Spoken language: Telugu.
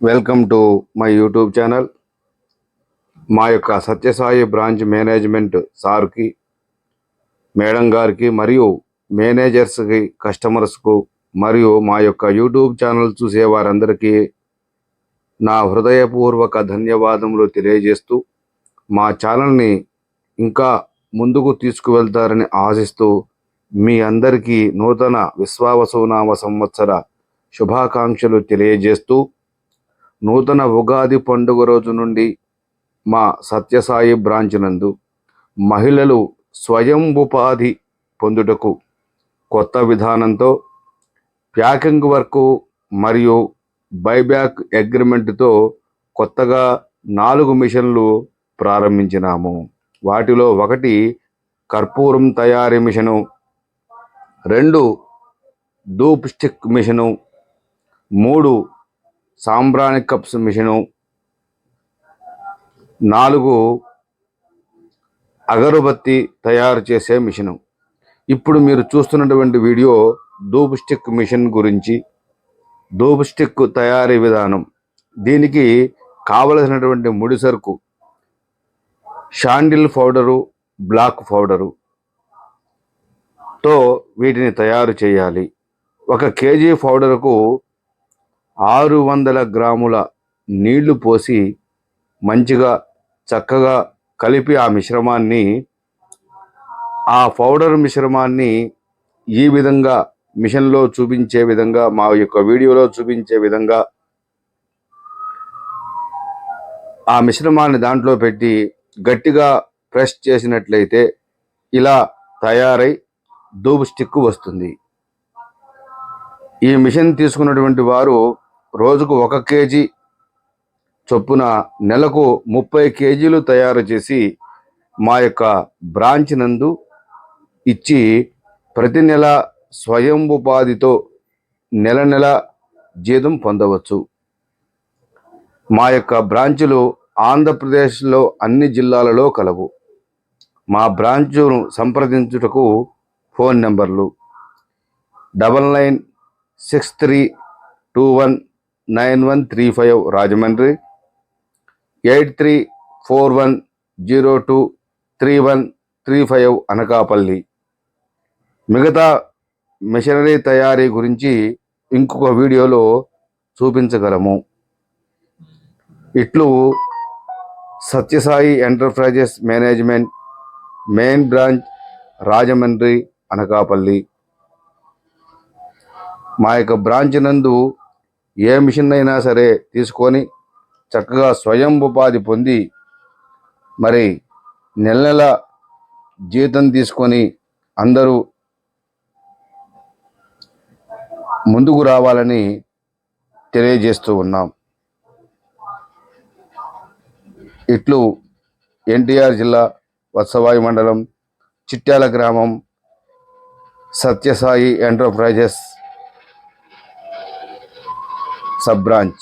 Welcome to my YouTube channel మా యొక్క సత్యసాయి బ్రాంచ్ మేనేజ్మెంట్ సార్కి మేడం గారికి మరియు మేనేజర్స్కి కస్టమర్స్కు మరియు మా యొక్క యూట్యూబ్ ఛానల్ చూసే వారందరికీ నా హృదయపూర్వక ధన్యవాదములు తెలియజేస్తూ మా ఛానల్ని ఇంకా ముందుకు తీసుకువెళ్తారని ఆశిస్తూ మీ అందరికీ నూతన విశ్వావసునామ సంవత్సర శుభాకాంక్షలు తెలియజేస్తూ నూతన ఉగాది పండుగ రోజు నుండి మా సత్యసాయి బ్రాంచ్ నందు మహిళలు స్వయం ఉపాధి పొందుటకు కొత్త విధానంతో ప్యాకింగ్ వర్క్ మరియు బైబ్యాక్ అగ్రిమెంట్తో కొత్తగా నాలుగు మిషన్లు ప్రారంభించినాము. వాటిలో ఒకటి కర్పూరం తయారీ మిషను రెండు ధూప్ స్టిక్ మిషను మూడు సాంబ్రాణి కప్స్ మిషను. నాలుగు అగరుబత్తి తయారు చేసే మిషను. ఇప్పుడు మీరు చూస్తున్నటువంటి వీడియో ధూప్ స్టిక్ మిషన్ గురించి. ధూప్ స్టిక్ తయారీ విధానం. దీనికి కావలసినటువంటి ముడి సరుకు. షాండిల్ పౌడరు బ్లాక్ పౌడరు తో వీటిని తయారు చేయాలి. ఒక కేజీ పౌడర్కు ఆరు వందల గ్రాముల నీళ్ళు పోసి మంచిగా చక్కగా కలిపి ఆ మిశ్రమాన్ని ఆ పౌడర్ మిశ్రమాన్ని ఈ విధంగా మిషన్లో చూపించే విధంగా మా యొక్క వీడియోలో చూపించే విధంగా ఆ మిశ్రమాన్ని దాంట్లో పెట్టి గట్టిగా ప్రెస్ చేసినట్లయితే ఇలా తయారై ధూప్ స్టిక్ వస్తుంది. ఈ మిషన్ తీసుకున్నటువంటి వారు రోజుకు ఒక కేజీ చొప్పున నెలకు ముప్పై కేజీలు తయారు చేసి మా యొక్క బ్రాంచ్ నందు ఇచ్చి ప్రతి నెల స్వయం ఉపాధితో నెల నెల జీతం పొందవచ్చు. మా యొక్క బ్రాంచులు ఆంధ్రప్రదేశ్లో అన్ని జిల్లాలలో కలవు. మా బ్రాంచును సంప్రదించుటకు ఫోన్ నెంబర్లు double nine six three two one nine one three five Rajahmundry eight three four one zero two three one three five Anakapalli. మిగతా మిషనరీ తయారీ గురించి ఇంకొక వీడియోలో చూపించగలము. ఇట్లు Satyasai enterprises management main branch Rajahmundry Anakapalli. మా యొక్క బ్రాంచ్ నందు ఏ మిషన్ అయినా సరే తీసుకొని చక్కగా స్వయం ఉపాధి పొంది మరి నెల నెల జీతం తీసుకొని అందరూ ముందుకు రావాలని తెలియజేస్తూ ఉన్నాం. ఇట్లు ఎన్టీఆర్ జిల్లా వత్సవాయి మండలం చిట్యాల గ్రామం సత్యసాయి ఎంటర్ప్రైజెస్ సబ్ బ్రాంచ్